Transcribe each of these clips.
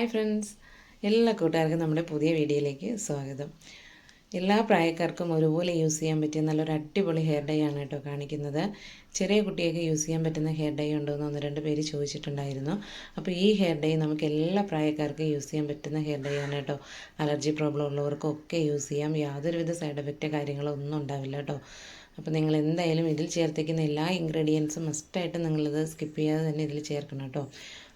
Hi friends. എല്ലാ കൂട്ടുകാർക്കും നമ്മുടെ പുതിയ വീഡിയോയിലേക്ക് സ്വാഗതം. എല്ലാ പ്രായക്കാർക്കും ഒരുപോലെ യൂസ് ചെയ്യാൻ പറ്റിയ നല്ലൊരു അടിപൊളി ഹെയർ ഡൈ ആണ് കേട്ടോ കാണിക്കുന്നത്. ചെറിയ കുട്ടിയൊക്കെ യൂസ് ചെയ്യാൻ പറ്റുന്ന ഹെയർ ഡൈ ഉണ്ടോ എന്ന് ഒന്ന് രണ്ട് പേര് ചോദിച്ചിട്ടുണ്ടായിരുന്നു. അപ്പോൾ ഈ ഹെയർ ഡൈ നമുക്ക് എല്ലാ പ്രായക്കാർക്കും യൂസ് ചെയ്യാൻ പറ്റുന്ന ഹെയർ ഡൈ ആണ് കേട്ടോ. അലർജി പ്രോബ്ലം ഉള്ളവർക്കൊക്കെ യൂസ് ചെയ്യാം. യാതൊരുവിധ സൈഡ് എഫക്റ്റ് കാര്യങ്ങളോ ഒന്നും ഉണ്ടാവില്ല കേട്ടോ. അപ്പോൾ നിങ്ങൾ എന്തായാലും ഇതിൽ ചേർത്തേക്കുന്ന എല്ലാ ഇൻഗ്രീഡിയൻസും മസ്റ്റായിട്ട് നിങ്ങളിത് സ്കിപ്പ് ചെയ്യാതെ തന്നെ ഇതിൽ ചേർക്കണം കേട്ടോ.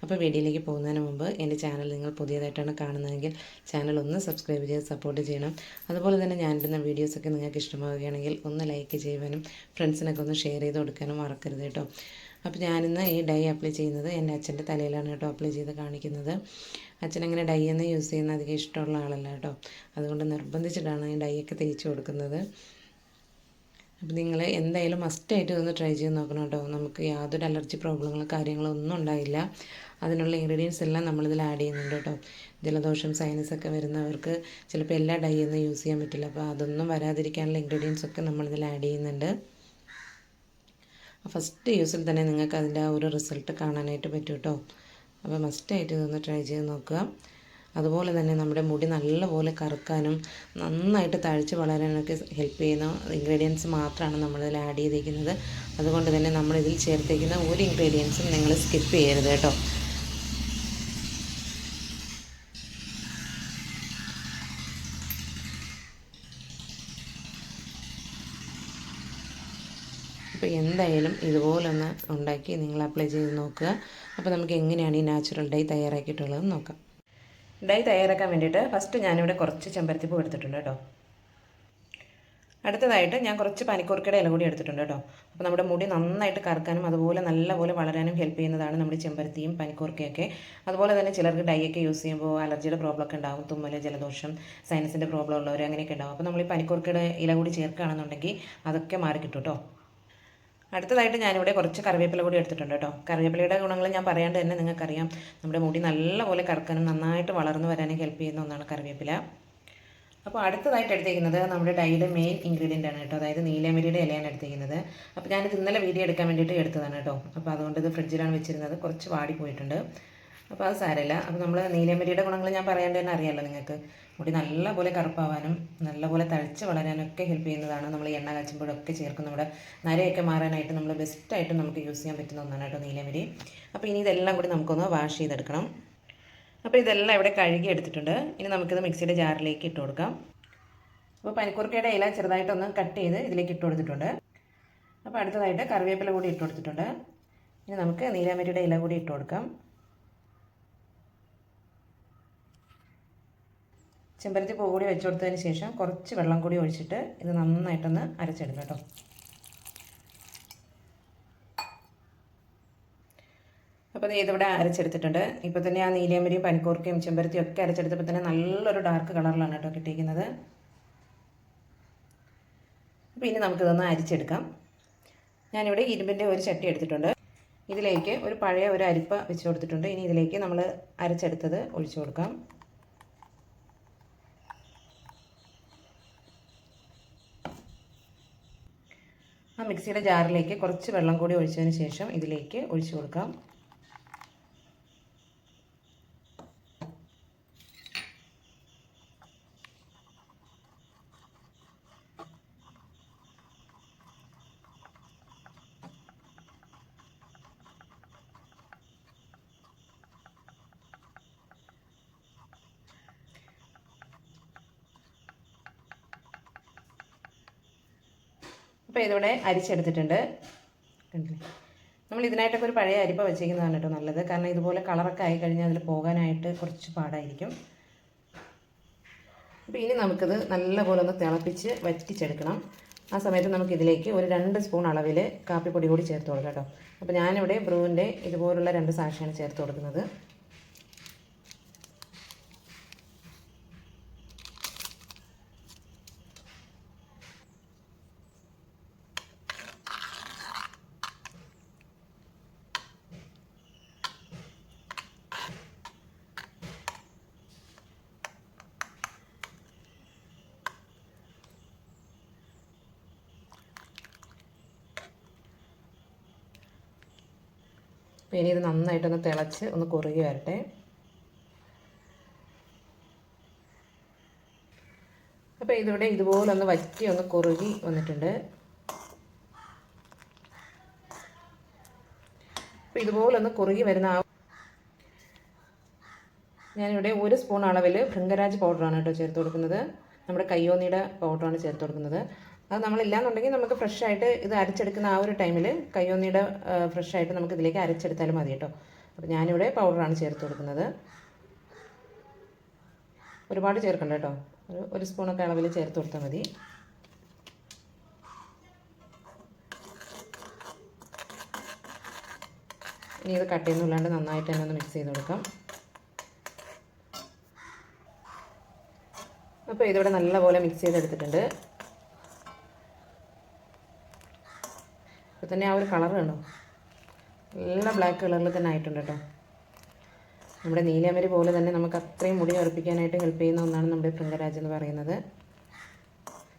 അപ്പോൾ വീഡിയോയിലേക്ക് പോകുന്നതിന് മുമ്പ് എന്റെ ചാനൽ നിങ്ങൾ പുതിയതായിട്ടാണ് കാണുന്നതെങ്കിൽ ചാനൽ ഒന്ന് സബ്സ്ക്രൈബ് ചെയ്ത് സപ്പോർട്ട് ചെയ്യണം. അതുപോലെ തന്നെ ഞാനിടുന്ന വീഡിയോസൊക്കെ നിങ്ങൾക്ക് ഇഷ്ടമാവുകയാണെങ്കിൽ ഒന്ന് ലൈക്ക് ചെയ്യുവാനും ഫ്രണ്ട്സിനൊക്കെ ഒന്ന് ഷെയർ ചെയ്ത് കൊടുക്കാനും മറക്കരുത് കേട്ടോ. അപ്പോൾ ഞാനിന്ന് ഈ ഡൈ അപ്ലൈ ചെയ്യുന്നത് എന്റെ അച്ഛന്റെ തലയിലാണ് കേട്ടോ അപ്ലൈ ചെയ്ത് കാണിക്കുന്നത്. അച്ഛൻ അങ്ങനെ ഡൈ എന്ന് യൂസ് ചെയ്യുന്ന അധികം ഇഷ്ടമുള്ള ആളല്ല കേട്ടോ. അതുകൊണ്ട് നിർബന്ധിച്ചിട്ടാണ് ഈ ഡൈയൊക്കെ തേച്ച് കൊടുക്കുന്നത്. അപ്പോൾ നിങ്ങൾ എന്തായാലും മസ്റ്റായിട്ട് ഇതൊന്ന് ട്രൈ ചെയ്ത് നോക്കണം കേട്ടോ. നമുക്ക് യാതൊരു അലർജി പ്രോബ്ലങ്ങളോ കാര്യങ്ങളോ ഒന്നും ഉണ്ടായില്ല. അതിനുള്ള ഇൻഗ്രീഡിയൻസ് എല്ലാം നമ്മളിതിൽ ആഡ് ചെയ്യുന്നുണ്ട് കേട്ടോ. ജലദോഷം സൈനസ് ഒക്കെ വരുന്നവർക്ക് ചിലപ്പോൾ എല്ലാ ഡൈ ഒന്നും യൂസ് ചെയ്യാൻ പറ്റില്ല. അപ്പോൾ അതൊന്നും വരാതിരിക്കാനുള്ള ഇൻഗ്രീഡിയൻസ് ഒക്കെ നമ്മളിതിൽ ആഡ് ചെയ്യുന്നുണ്ട്. ഫസ്റ്റ് യൂസിൽ തന്നെ നിങ്ങൾക്ക് അതിന്റെ ആ ഒരു റിസൾട്ട് കാണാനായിട്ട് പറ്റും കേട്ടോ. അപ്പോൾ മസ്റ്റായിട്ട് ഇതൊന്ന് ട്രൈ ചെയ്ത് നോക്കുക. അതുപോലെ തന്നെ നമ്മുടെ മുടി നല്ലപോലെ കറുക്കാനും നന്നായിട്ട് തഴച്ച് വളരാനൊക്കെ ഹെൽപ്പ് ചെയ്യുന്ന ഇൻഗ്രീഡിയൻസ് മാത്രമാണ് നമ്മളിതിൽ ആഡ് ചെയ്തിരിക്കുന്നത് അതുകൊണ്ട് തന്നെ നമ്മളിതിൽ ചേർത്തേക്കുന്ന ഒരു ഇൻഗ്രീഡിയൻസും നിങ്ങൾ സ്കിപ്പ് ചെയ്യരുത് കേട്ടോ അപ്പോൾ എന്തായാലും ഇതുപോലൊന്ന് ഉണ്ടാക്കി നിങ്ങൾ അപ്ലൈ ചെയ്ത് നോക്കുക. അപ്പോൾ നമുക്ക് എങ്ങനെയാണ് ഈ നാച്ചുറൽ ഡൈ തയ്യാറാക്കിയിട്ടുള്ളതെന്ന് നോക്കാം. ഡൈ തയ്യാറാക്കാൻ വേണ്ടിയിട്ട് ഫസ്റ്റ് ഞാനിവിടെ കുറച്ച് ചെമ്പരത്തിപ്പൂ എടുത്തിട്ടുണ്ട് കേട്ടോ. അടുത്തതായിട്ട് ഞാൻ കുറച്ച് പനിക്കൂർക്കയുടെ ഇല കൂടി എടുത്തിട്ടുണ്ട് കേട്ടോ. അപ്പോൾ നമ്മുടെ മുടി നന്നായിട്ട് കറക്കാനും അതുപോലെ നല്ലപോലെ വളരാനും ഹെൽപ്പ് ചെയ്യുന്നതാണ് നമ്മുടെ ചെമ്പരത്തിയും പനിക്കൂർക്കയൊക്കെ. അതുപോലെ തന്നെ ചിലർക്ക് ഡൈയൊക്കെ യൂസ് ചെയ്യുമ്പോൾ അലർജിയുടെ പ്രോബ്ലം ഒക്കെ ഉണ്ടാകും തുമ്മൽ ജലദോഷം സൈനസിന്റെ പ്രോബ്ലം ഉള്ളവർ അങ്ങനെയൊക്കെ ഉണ്ടാകും അപ്പോൾ നമ്മൾ ഈ പനിക്കൂർക്കയുടെ ഇല കൂടി ചേർക്കുകയാണെന്നുണ്ടെങ്കിൽ അതൊക്കെ മാറി കിട്ടും കേട്ടോ. അടുത്തതായിട്ട് ഞാനിവിടെ കുറച്ച് കറിവേപ്പില കൂടി എടുത്തിട്ടുണ്ട് കേട്ടോ. കറിവേപ്പിലയുടെ ഗുണങ്ങൾ ഞാൻ പറയാണ്ട് തന്നെ നിങ്ങൾക്കറിയാം. നമ്മുടെ മുടി നല്ലപോലെ കറക്കാനും നന്നായിട്ട് വളർന്നു വരാനും ഹെൽപ്പ് ചെയ്യുന്ന ഒന്നാണ് കറിവേപ്പില. അപ്പോൾ അടുത്തതായിട്ട് എടുത്തേക്കുന്നത് നമ്മുടെ ഡൈയുടെ മെയിൻ ഇൻഗ്രീഡിയന്റ് ആണ് കേട്ടോ. അതായത് നീലമരിയുടെ ഇലയാണ് എടുത്തേക്കുന്നത്. അപ്പോൾ ഞാനിത് ഇന്നലെ വീഡിയോ എടുക്കാൻ വേണ്ടിയിട്ട് എടുത്തതാണ് കേട്ടോ. അപ്പോൾ അതുകൊണ്ട് ഇത് ഫ്രിഡ്ജിലാണ് വെച്ചിരുന്നത്. കുറച്ച് വാടി പോയിട്ടുണ്ട്. അപ്പോൾ അത് സാരമില്ല. അപ്പോൾ നമ്മൾ നീലമരിയുടെ ഗുണങ്ങൾ ഞാൻ പറയാണ്ട് തന്നെ അറിയാമല്ലോ നിങ്ങൾക്ക്. മുടി നല്ലപോലെ കറുപ്പാവാനും നല്ലപോലെ തഴച്ച് വളരാനൊക്കെ ഹെൽപ്പ് ചെയ്യുന്നതാണ് നമ്മൾ എണ്ണ കാച്ചുമ്പോഴൊക്കെ ചേർക്കും നമ്മുടെ നരയൊക്കെ മാറാനായിട്ട് നമ്മൾ ബെസ്റ്റായിട്ട് നമുക്ക് യൂസ് ചെയ്യാൻ പറ്റുന്ന ഒന്നാണ് കേട്ടോ നീലമരി അപ്പോൾ ഇനി ഇതെല്ലാം കൂടി നമുക്കൊന്ന് വാഷ് ചെയ്തെടുക്കണം. അപ്പോൾ ഇതെല്ലാം ഇവിടെ കഴുകി എടുത്തിട്ടുണ്ട്. ഇനി നമുക്കിത് മിക്സിയുടെ ജാറിലേക്ക് ഇട്ട് കൊടുക്കാം. അപ്പോൾ പനിക്കൂർക്കയുടെ ഇല ചെറുതായിട്ടൊന്ന് കട്ട് ചെയ്ത് ഇതിലേക്ക് ഇട്ട് കൊടുത്തിട്ടുണ്ട്. അപ്പോൾ അടുത്തതായിട്ട് കറിവേപ്പില കൂടി ഇട്ട് കൊടുത്തിട്ടുണ്ട്. ഇനി നമുക്ക് നീലാമരിയുടെ ഇല കൂടി ഇട്ട് കൊടുക്കാം. ചെമ്പരത്തി പൂ കൂടി വെച്ച് കൊടുത്തതിന് ശേഷം കുറച്ച് വെള്ളം കൂടി ഒഴിച്ചിട്ട് ഇത് നന്നായിട്ടൊന്ന് അരച്ചെടുക്കാം കേട്ടോ. അപ്പോൾ ഇത് ഇതിവിടെ അരച്ചെടുത്തിട്ടുണ്ട്. ഇപ്പോൾ തന്നെ ആ നീലിയമ്പരിയും പനിക്കൂർക്കയും ചെമ്പരത്തിയും ഒക്കെ അരച്ചെടുത്തപ്പോൾ തന്നെ നല്ലൊരു ഡാർക്ക് കളറിലാണ് കേട്ടോ കിട്ടിയിരിക്കുന്നത്. അപ്പോൾ ഇനി നമുക്കിതൊന്ന് അരിച്ചെടുക്കാം. ഞാനിവിടെ ഇരുമ്പിന്റെ ഒരു ചട്ടി എടുത്തിട്ടുണ്ട്. ഇതിലേക്ക് ഒരു പഴയ ഒരു അരിപ്പ വെച്ച് കൊടുത്തിട്ടുണ്ട്. ഇനി ഇതിലേക്ക് നമ്മൾ അരച്ചെടുത്തത് ഒഴിച്ചു കൊടുക്കാം. ആ മിക്സിയുടെ ജാറിലേക്ക് കുറച്ച് വെള്ളം കൂടി ഒഴിച്ചതിന് ശേഷം ഇതിലേക്ക് ഒഴിച്ചു കൊടുക്കാം. അപ്പോൾ ഇതിവിടെ അരിച്ചെടുത്തിട്ടുണ്ട്. നമ്മൾ ഇതിനായിട്ടൊക്കെ ഒരു പഴയ അരിപ്പ വെച്ചേക്കുന്നതാണ് കേട്ടോ നല്ലത്. കാരണം ഇതുപോലെ കളറൊക്കെ ആയി കഴിഞ്ഞാൽ അതിൽ പോകാനായിട്ട് കുറച്ച് പാടായിരിക്കും. അപ്പോൾ ഇനി നമുക്കത് നല്ലപോലെ ഒന്ന് തിളപ്പിച്ച് വറ്റിച്ചെടുക്കണം. ആ സമയത്ത് നമുക്കിതിലേക്ക് ഒരു രണ്ട് സ്പൂൺ അളവിൽ കാപ്പിപ്പൊടി കൂടി ചേർത്ത് കൊടുക്കാം കേട്ടോ. അപ്പോൾ ഞാനിവിടെ ബ്രൂവിന്റെ ഇതുപോലുള്ള രണ്ട് സാക്ഷിയാണ് ചേർത്ത് കൊടുക്കുന്നത്. അപ്പോൾ ഇനി ഇത് നന്നായിട്ടൊന്ന് തിളച്ച് ഒന്ന് കുറുകി വരട്ടെ. അപ്പോൾ ഇതിവിടെ ഇതുപോലെ ഒന്ന് വറ്റി ഒന്ന് കുറുകി വന്നിട്ടുണ്ട്. അപ്പോൾ ഇതുപോലെ ഒന്ന് കുറുകി വരുന്ന ആ ഞാനിവിടെ ഒരു സ്പൂൺ അളവിൽ ഭൃംഗരാജ് പൗഡറാണ് കേട്ടോ ചേർത്ത് കൊടുക്കുന്നത്. നമ്മുടെ കയ്യോന്നിയുടെ പൗഡറാണ് ചേർത്ത് കൊടുക്കുന്നത്. അത് നമ്മളില്ലാന്നുണ്ടെങ്കിൽ നമുക്ക് ഫ്രഷ് ആയിട്ട് ഇത് അരച്ചെടുക്കുന്ന ആ ഒരു ടൈമിൽ ഫ്രഷ് ആയിട്ട് നമുക്ക് ഇതിലേക്ക് അരച്ചെടുത്താലും മതി കേട്ടോ. അപ്പോൾ ഞാനിവിടെ പൗഡറാണ് ചേർത്ത് കൊടുക്കുന്നത്. ഒരുപാട് ചേർക്കണ്ട കേട്ടോ. ഒരു ഒരു സ്പൂണൊക്കെ അളവിൽ ചേർത്ത് കൊടുത്താൽ മതി. ഇനി ഇത് കട്ടയൊന്നുമില്ലാണ്ട് നന്നായിട്ട് തന്നെ ഒന്ന് മിക്സ് ചെയ്ത് കൊടുക്കാം. അപ്പോൾ ഇതിവിടെ നല്ലപോലെ മിക്സ് ചെയ്തെടുത്തിട്ടുണ്ട്. ഇപ്പോൾ തന്നെ ആ ഒരു കളർ കണ്ടോ? നല്ല ബ്ലാക്ക് കളറിൽ തന്നെ ആയിട്ടുണ്ട് കേട്ടോ. നമ്മുടെ നീലമരി പോലെ തന്നെ നമുക്ക് അത്രയും മുടി ഉറപ്പിക്കാനായിട്ട് ഹെൽപ്പ് ചെയ്യുന്ന ഒന്നാണ് നമ്മുടെ ഭൃംഗരാജ് എന്ന് പറയുന്നത്.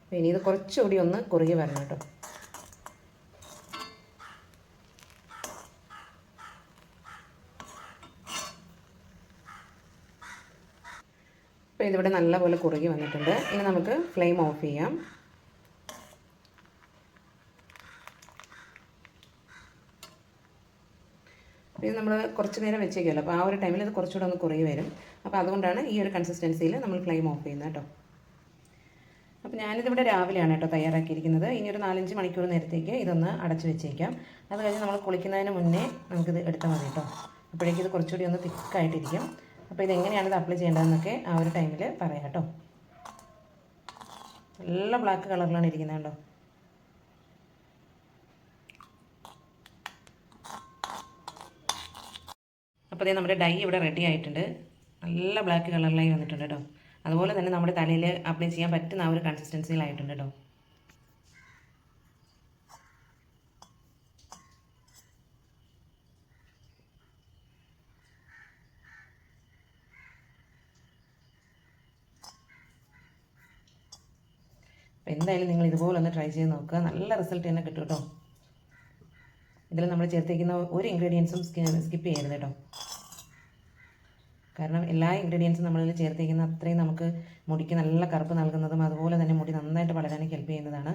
അപ്പോൾ ഇനി ഇത് കുറച്ചുകൂടി ഒന്ന് കുറുകി വരണം കേട്ടോ. അപ്പോൾ ഇതിവിടെ നല്ലപോലെ കുറുകി വന്നിട്ടുണ്ട്. ഇനി നമുക്ക് ഫ്ലെയിം ഓഫ് ചെയ്യാം. ഇത് നമ്മൾ കുറച്ച് നേരം വെച്ചേക്കുമല്ലോ അപ്പോൾ ആ ഒരു ടൈമിൽ ഇത് കുറച്ചുകൂടെ ഒന്ന് കുറേ വരും. അപ്പോൾ അതുകൊണ്ടാണ് ഈ ഒരു കൺസിസ്റ്റൻസിയിൽ നമ്മൾ ഫ്ലെയിം ഓഫ് ചെയ്യുന്നത് കേട്ടോ. അപ്പോൾ ഞാനിതിവിടെ രാവിലെയാണ് കേട്ടോ തയ്യാറാക്കിയിരിക്കുന്നത്. ഇനി ഒരു നാലഞ്ച് മണിക്കൂർ നേരത്തേക്ക് ഇതൊന്ന് അടച്ച് വെച്ചേക്കാം. അത് കഴിഞ്ഞ് നമ്മൾ കുളിക്കുന്നതിന് മുന്നേ നമുക്കിത് എടുത്താൽ മതി കേട്ടോ. അപ്പോഴേക്കും ഇത് കുറച്ചുകൂടി ഒന്ന് തിക്കായിട്ടിരിക്കും. അപ്പോൾ ഇതെങ്ങനെയാണ് ഇത് അപ്ലൈ ചെയ്യേണ്ടതെന്നൊക്കെ ആ ഒരു ടൈമിൽ പറയാം കേട്ടോ. നല്ല ബ്ലാക്ക് കളറിലാണ് ഇരിക്കുന്നത് കേട്ടോ. അപ്പോൾ ഇതേ നമ്മുടെ ഡൈ ഇവിടെ റെഡി ആയിട്ടുണ്ട്. നല്ല ബ്ലാക്ക് കളറിലായി വന്നിട്ടുണ്ട് കേട്ടോ അതുപോലെ തന്നെ നമ്മുടെ തലയിൽ അപ്ലൈ ചെയ്യാൻ പറ്റുന്ന ആ ഒരു കൺസിസ്റ്റൻസിയിലായിട്ടുണ്ട് കേട്ടോ അപ്പോൾ എന്തായാലും നിങ്ങൾ ഇതുപോലെ ഒന്ന് ട്രൈ ചെയ്ത് നോക്കുക. നല്ല റിസൾട്ട് തന്നെ കിട്ടും കേട്ടോ ഇതിൽ നമ്മൾ ചേർത്തേക്കുന്ന ഒരു ഇൻഗ്രീഡിയൻസും സ്കിപ്പ് ചെയ്യരുത് കേട്ടോ കാരണം എല്ലാ ഇൻഗ്രീഡിയൻസും നമ്മളിൽ ചേർത്തേക്കുന്ന അത്രയും നമുക്ക് മുടിക്ക് നല്ല കറുപ്പ് നൽകുന്നതും അതുപോലെ തന്നെ മുടി നന്നായിട്ട് വളരാനും ഹെൽപ്പ് ചെയ്യുന്നതാണ്.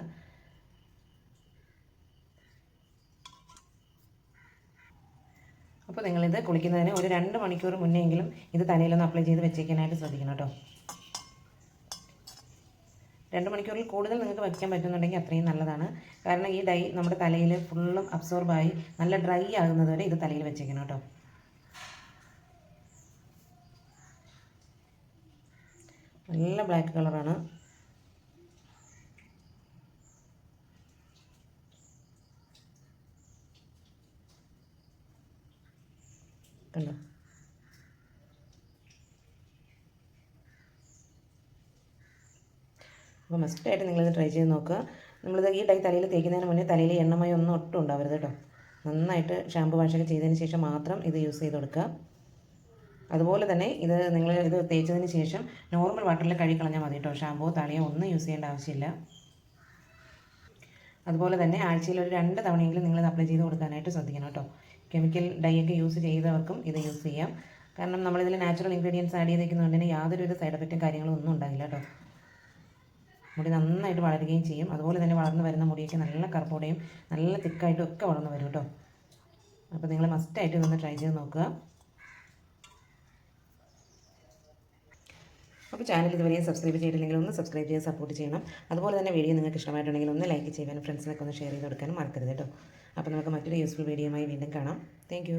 അപ്പോൾ നിങ്ങളിത് കുളിക്കുന്നതിന് ഒരു രണ്ട് മണിക്കൂർ മുന്നെങ്കിലും ഇത് തലയിലൊന്ന് അപ്ലൈ ചെയ്ത് വെച്ചേക്കാനായിട്ട് ശ്രദ്ധിക്കണം കേട്ടോ. രണ്ട് മണിക്കൂറിൽ കൂടുതൽ നിങ്ങൾക്ക് വയ്ക്കാൻ പറ്റുന്നുണ്ടെങ്കിൽ അത്രയും നല്ലതാണ്. കാരണം ഈ ഡൈ നമ്മുടെ തലയിൽ ഫുള്ളും അബ്സോർബായി നല്ല ഡ്രൈ ആകുന്നതുവരെ ഇത് തലയിൽ വെച്ചേക്കണം കേട്ടോ. നല്ല ബ്ലാക്ക് കളറാണ് കണ്ടോ? അപ്പോൾ മസ്റ്റായിട്ട് നിങ്ങളിത് ട്രൈ ചെയ്ത് നോക്കുക. നമ്മളിത് ഈ ഡൈ തലയിൽ തേക്കുന്നതിന് മുന്നേ തലയിൽ എണ്ണമയം ഒന്നും ഒട്ടും ഉണ്ടാവരുത് കേട്ടോ. നന്നായിട്ട് ഷാമ്പു വാഷൊക്കെ ചെയ്തതിന് ശേഷം മാത്രം ഇത് യൂസ് ചെയ്ത് കൊടുക്കുക. അതുപോലെ തന്നെ ഇത് നിങ്ങൾ ഇത് തേച്ചതിന് ശേഷം നോർമൽ വാട്ടറിൽ കഴുകിക്കളഞ്ഞാൽ മതി കേട്ടോ ഷാമ്പോ തളിയോ ഒന്നും യൂസ് ചെയ്യേണ്ട ആവശ്യമില്ല. അതുപോലെ തന്നെ ആഴ്ചയിൽ ഒരു രണ്ട് തവണയെങ്കിലും നിങ്ങൾ അപ്ലൈ ചെയ്ത് കൊടുക്കാനായിട്ട് ശ്രദ്ധിക്കണം കേട്ടോ കെമിക്കൽ ഡൈ ഒക്കെ യൂസ് ചെയ്തവർക്കും ഇത് യൂസ് ചെയ്യാം. കാരണം നമ്മളിതിൽ നാച്ചുറൽ ഇൻഗ്രീഡിയൻസ് ആഡ് ചെയ്തേക്കുന്നതുകൊണ്ട് യാതൊരുവിധ സൈഡ് എഫക്റ്റും കാര്യങ്ങളും ഒന്നും ഉണ്ടാകില്ല കേട്ടോ മുടി നന്നായിട്ട് വളരുകയും ചെയ്യും. അതുപോലെ തന്നെ വളർന്നു വരുന്ന മുടിയൊക്കെ നല്ല കറുപ്പോടെയും നല്ല തിക്കായിട്ടും ഒക്കെ വളർന്നു വരും കേട്ടോ അപ്പോൾ നിങ്ങൾ മസ്റ്റായിട്ട് ഇതൊന്ന് ട്രൈ ചെയ്ത് നോക്കുക. അപ്പോൾ ചാനൽ ഇതുവരെയും സബ്സ്ക്രൈബ് ചെയ്തിട്ടില്ലെങ്കിൽ ഒന്ന് സബ്സ്ക്രൈബ് ചെയ്ത് സപ്പോർട്ട് ചെയ്യണം. അതുപോലെ തന്നെ വീഡിയോ നിങ്ങൾക്ക് ഇഷ്ടമായിട്ടുണ്ടെങ്കിൽ ഒന്ന് ലൈക്ക് ചെയ്യാനും ഫ്രണ്ട്സിനൊക്കെ ഒന്ന് ഷെയർ ചെയ്ത് കൊടുക്കാനും മറക്കരുത് കേട്ടോ. അപ്പോൾ നമുക്ക് മറ്റൊരു യൂസ്ഫുൾ വീഡിയോയുമായി വീണ്ടും കാണാം. താങ്ക്